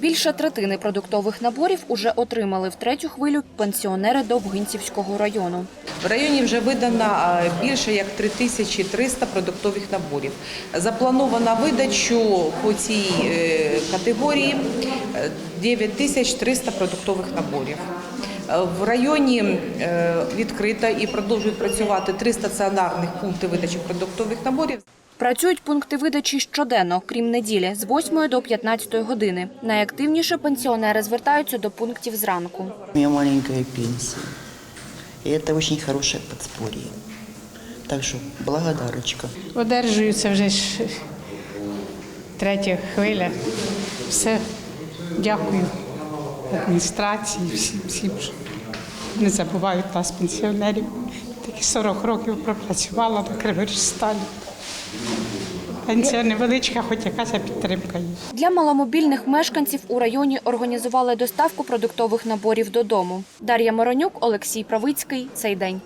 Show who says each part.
Speaker 1: Більше третини продуктових наборів уже отримали в третю хвилю пенсіонери Довгинцівського району.
Speaker 2: В районі вже видано більше як 3300 продуктових наборів. Заплановано видачу по цій е, категорії е, 9300 продуктових наборів. Е, В районі е, відкрито і продовжують працювати три стаціонарних пункти видачі продуктових наборів.
Speaker 1: Працюють пункти видачі щоденно, крім неділі, з 8 до 15 години. Найактивніше пенсіонери звертаються до пунктів зранку.
Speaker 3: У меня маленькая пенсия. И это очень хорошее подспорье. Так что благодарочка.
Speaker 4: Одержую це вже ж третя хвиля. Все, дякую адміністрації, всім, всім, що не забувають нас, пенсіонерів. Такі 40 років пропрацювала на Криворіжсталі. Пенсія невеличка, хоч якась підтримка є.
Speaker 1: Для маломобільних мешканців у районі організували доставку продуктових наборів додому. Дар'я Моронюк, Олексій Правицький. Цей день.